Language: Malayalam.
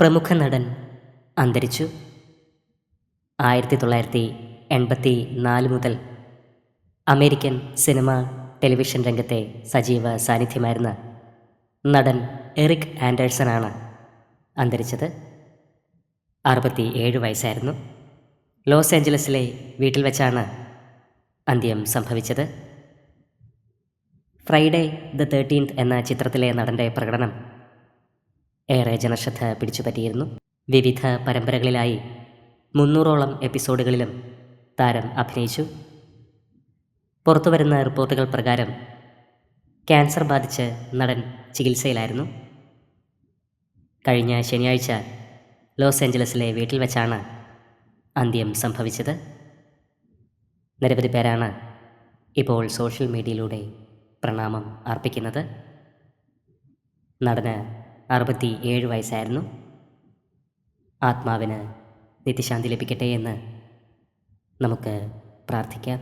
പ്രമുഖ നടൻ അന്തരിച്ചു. ആയിരത്തി തൊള്ളായിരത്തി എൺപത്തി നാല് മുതൽ അമേരിക്കൻ സിനിമ ടെലിവിഷൻ രംഗത്തെ സജീവ സാന്നിധ്യമായിരുന്ന നടൻ എറിക് ആൻഡേഴ്സണാണ് അന്തരിച്ചത്. അറുപത്തി ഏഴ് വയസ്സായിരുന്നു. ലോസ് ഏഞ്ചലസിലെ വീട്ടിൽ വെച്ചാണ് അന്ത്യം സംഭവിച്ചത്. ഫ്രൈഡേ ദ തേർട്ടീൻത്ത് എന്ന ചിത്രത്തിലെ നടന്റെ പ്രകടനം ഏറെ ജനശ്രദ്ധ പിടിച്ചുപറ്റിയിരുന്നു വിവിധ പരമ്പരകളിലായി മുന്നൂറോളം എപ്പിസോഡുകളിലും താരം അഭിനയിച്ചു. പുറത്തുവരുന്ന റിപ്പോർട്ടുകൾ പ്രകാരം ക്യാൻസർ ബാധിച്ച് നടൻ ചികിത്സയിലായിരുന്നു. കഴിഞ്ഞ ശനിയാഴ്ച ലോസ് ഏഞ്ചലസിലെ വീട്ടിൽ വെച്ചാണ് അന്ത്യം സംഭവിച്ചത്. നിരവധി പേരാണ് ഇപ്പോൾ സോഷ്യൽ മീഡിയയിലൂടെ പ്രണാമം അർപ്പിക്കുന്നത്. നടന് അറുപത്തി ഏഴ് വയസ്സായിരുന്നു. ആത്മാവിന് നിത്യശാന്തി ലഭിക്കട്ടെ എന്ന് നമുക്ക് പ്രാർത്ഥിക്കാം.